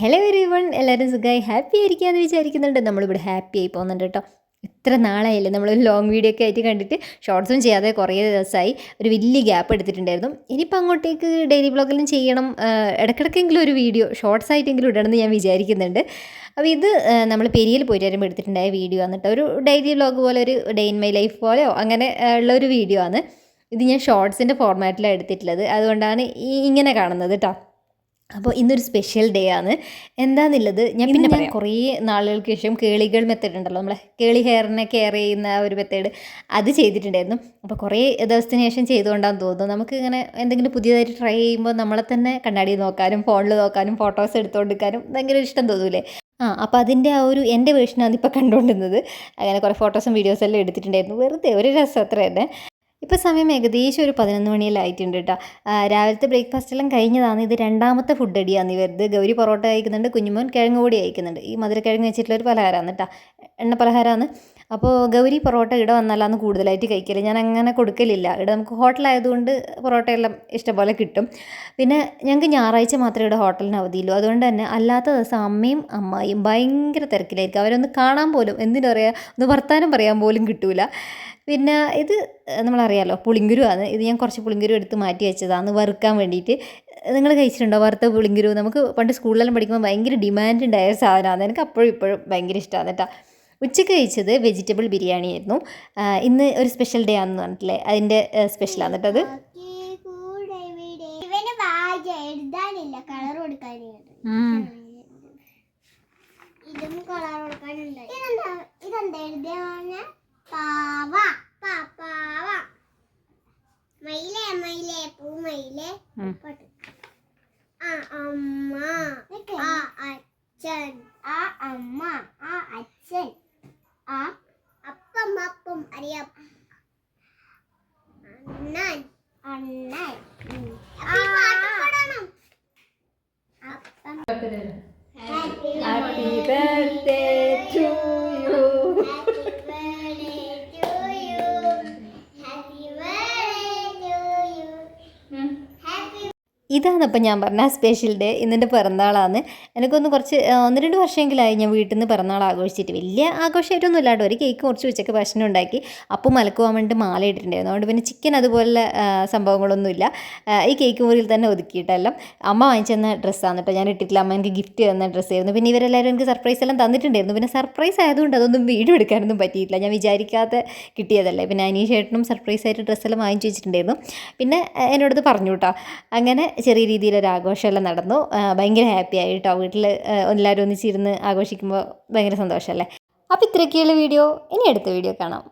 Hello every one എല്ലാവരും സുഖമായി happy ആയിരിക്കാമെന്ന് വിചാരിക്കുന്നുണ്ട്. നമ്മളിവിടെ ഹാപ്പി ആയി പോകുന്നുണ്ട് കേട്ടോ. ഇത്ര നാളായില്ലേ നമ്മൾ ലോങ് വീഡിയോ ഒക്കെ ആയിട്ട് കണ്ടിട്ട്. ഷോർട്സും ചെയ്യാതെ കുറേ ദിവസമായി ഒരു വലിയ ഗ്യാപ്പ് എടുത്തിട്ടുണ്ടായിരുന്നു. ഇനിയിപ്പോൾ അങ്ങോട്ടേക്ക് ഡെയിലി വ്ളോഗിലും ചെയ്യണം. ഇടയ്ക്കിടയ്ക്കെങ്കിലും ഒരു വീഡിയോ ഷോർട്ട്സ് ആയിട്ടെങ്കിലും ഇടണമെന്ന് ഞാൻ വിചാരിക്കുന്നുണ്ട്. അപ്പോൾ ഇത് നമ്മൾ പെരിയയിൽ പോയിട്ട് വരുമ്പോൾ എടുത്തിട്ടുണ്ടായ വീഡിയോ ആണ് കേട്ടോ. ഒരു ഡെയിലി വ്ളോഗ് പോലെ ഒരു ഡേ ഇൻ മൈ ലൈഫ് പോലെയോ അങ്ങനെ ഉള്ള ഒരു വീഡിയോ ആണ്. ഇത് ഞാൻ ഷോർട്സിന്റെ ഫോർമാറ്റിലാണ് എടുത്തിട്ടുള്ളത്. അതുകൊണ്ടാണ് ഇങ്ങനെ കാണുന്നത് കേട്ടോ. അപ്പോൾ ഇന്നൊരു സ്പെഷ്യൽ ഡേ ആണ്. എന്താണെന്നുള്ളത് ഞാൻ പിന്നെ പറയാം. കുറേ നാളുകൾക്ക് ശേഷം കേളികൾ മെത്തേഡ് ഉണ്ടല്ലോ. നമ്മളെ കേളി ഹെയറിനെ കെയർ ചെയ്യുന്ന ആ ഒരു മെത്തേഡ് അത് ചെയ്തിട്ടുണ്ടായിരുന്നു. അപ്പോൾ കുറേ ദിവസത്തിന് ശേഷം ചെയ്തുകൊണ്ടാന്ന് തോന്നുന്നു. നമുക്ക് ഇങ്ങനെ എന്തെങ്കിലും പുതിയതായിട്ട് ട്രൈ ചെയ്യുമ്പോൾ നമ്മളെ തന്നെ കണ്ണാടി നോക്കാനും ഫോണിൽ നോക്കാനും ഫോട്ടോസ് എടുത്തുകൊണ്ടിരിക്കാനും ഭയങ്കര ഇഷ്ടം തോന്നൂലേ ആ അപ്പോൾ അതിന്റെ ആ ഒരു എന്റെ വേർഷനാണ് ഇപ്പോൾ കണ്ടുകൊണ്ടിരുന്നത്. അങ്ങനെ കുറേ ഫോട്ടോസും വീഡിയോസും എല്ലാം എടുത്തിട്ടുണ്ടായിരുന്നു. വെറുതെ ഒരു രസം അത്ര തന്നെ. ഇപ്പോൾ സമയം ഏകദേശം ഒരു പതിനൊന്ന് മണിയെല്ലാം ആയിട്ടുണ്ട് കേട്ടോ രാവിലത്തെ ബ്രേക്ക്ഫാസ്റ്റെല്ലാം കഴിഞ്ഞതാണ്. ഇത് രണ്ടാമത്തെ ഫുഡ് അടിയാണ് ഇവരുത് ഗൗരി പൊറോട്ട കഴിക്കുന്നുണ്ട് കുഞ്ഞുമോൻ കിഴങ്ങ് കൂടി കഴിക്കുന്നുണ്ട്. ഈ മധുരക്കിഴങ്ങ് വെച്ചിട്ടുള്ള ഒരു പലഹാരമാണ് കേട്ടോ. എണ്ണ പലഹാരമാണ് അപ്പോൾ ഗൗരി പൊറോട്ട ഇവിടെ വന്നാലാണ് കൂടുതലായിട്ട് കഴിക്കൽ. ഞാൻ അങ്ങനെ കൊടുക്കലില്ല. ഇവിടെ നമുക്ക് ഹോട്ടലായതുകൊണ്ട് പൊറോട്ടയെല്ലാം ഇഷ്ടംപോലെ കിട്ടും. പിന്നെ ഞങ്ങൾക്ക് ഞായറാഴ്ച മാത്രമേ ഇവിടെ ഹോട്ടലിന് അവധിയുള്ളൂ. അതുകൊണ്ട് തന്നെ അല്ലാത്ത ദിവസം അമ്മയും അമ്മായിയും ഭയങ്കര തിരക്കിലായിരിക്കും. അവരൊന്ന് കാണാൻ പോലും എന്തിനു പറയുക ഒന്ന് വർത്താനം പറയാൻ പോലും കിട്ടൂല. പിന്നെ ഇത് നമ്മളറിയാലോ പുളിങ്കുരു ആണ്. ഇത് ഞാൻ കുറച്ച് പുളിങ്കുരു എടുത്ത് മാറ്റി വെച്ചതാണ് വറുക്കാൻ വേണ്ടിയിട്ട്. നിങ്ങൾ കഴിച്ചിട്ടുണ്ടോ വറുത്ത പുളിങ്കുരു? നമുക്ക് പണ്ട് സ്കൂളിലെല്ലാം പഠിക്കുമ്പോൾ ഭയങ്കര ഡിമാൻഡ് ഉണ്ടായ സാധനമാണ് എനിക്ക് അപ്പോഴും ഇപ്പോഴും ഭയങ്കര ഇഷ്ടമാണ് കേട്ടോ. ഉച്ചയ്ക്ക് കഴിച്ചത് വെജിറ്റബിൾ ബിരിയാണി ആയിരുന്നു. ഇന്ന് ഒരു സ്പെഷ്യൽ ഡേ ആണെന്ന് പറഞ്ഞിട്ടില്ലേ? അതിന്റെ സ്പെഷ്യലാണ് കേട്ടോ അത്. എഴുതാനില്ല. കളർ ഇതും കളർ കൊടുക്കാനുണ്ട് ഇതെന്താ ഇതെന്താ എഴുതിയ പാവ. പാ പാവ. മയിലേ മയിലേ പൂമയിലേ. പാട്ട്. ആ അമ്മ. ആ അച്ഛൻ. ആ അമ്മ. ആ അച്ഛൻ ആ അപ്പം അപ്പം അറിയാം. അണ്ണൻ. അണ്ണൻ. അപ്പം ഇതാണ് ഇപ്പം ഞാൻ പറഞ്ഞ സ്പെഷ്യൽ ഡേ ഇന്നെന്റെ പിറന്നാളാണ് എനിക്കൊന്ന് കുറച്ച് ഒന്ന് രണ്ട് വർഷമെങ്കിലായി ഞാൻ വീട്ടിൽ നിന്ന് പിറന്നാൾ ആഘോഷിച്ചിട്ട്. വലിയ ആഘോഷമായിട്ടൊന്നും ഇല്ലാട്ടോ. ഒരു കേക്ക് കുറച്ച് ഉച്ചയ്ക്ക് ഭക്ഷണം ഉണ്ടാക്കി. അപ്പം മലക്കുവാൻ വേണ്ടിയിട്ട് മാല ഇട്ടിട്ടുണ്ടായിരുന്നു. അതുകൊണ്ട് പിന്നെ ചിക്കൻ അതുപോലെ സംഭവങ്ങളൊന്നും സംഭവങ്ങളൊന്നുമില്ല ഈ കേക്ക് മുറിയിൽ തന്നെ ഒതുക്കിയിട്ടെല്ലാം. അമ്മ വാങ്ങിച്ചു തന്ന ഡ്രസ്സാണ് കേട്ടോ ഞാൻ ഇട്ടിട്ടില്ല. അമ്മ എനിക്ക് ഗിഫ്റ്റ് തന്ന ഡ്രസ്സായിരുന്നു പിന്നെ ഇവരെല്ലാവരും എനിക്ക് സർപ്രൈസ് എല്ലാം തന്നിട്ടുണ്ടായിരുന്നു. പിന്നെ സർപ്രൈസ് ആയതുകൊണ്ട് അതൊന്നും വീഡിയോ എടുക്കാനൊന്നും പറ്റിയിട്ടില്ല. ഞാൻ വിചാരിക്കാതെ കിട്ടിയതല്ലേ. പിന്നെ അനീഷേട്ടനും സർപ്രൈസ് ആയിട്ട് ഡ്രസ്സെല്ലാം വാങ്ങിച്ചു വെച്ചിട്ടുണ്ടായിരുന്നു. പിന്നെ എന്നോടത് പറഞ്ഞു കേട്ടോ അങ്ങനെ ചെറിയ രീതിയിലൊരു ആഘോഷമെല്ലാം നടന്നു ഭയങ്കര ഹാപ്പി ആയി കേട്ടോ വീട്ടിൽ എല്ലാവരും ഒന്നിച്ചിരുന്ന് ആഘോഷിക്കുമ്പോൾ ഭയങ്കര സന്തോഷമല്ലേ? അപ്പോൾ ഇത്രയൊക്കെയുള്ള വീഡിയോ. ഇനി അടുത്ത വീഡിയോ കാണാം.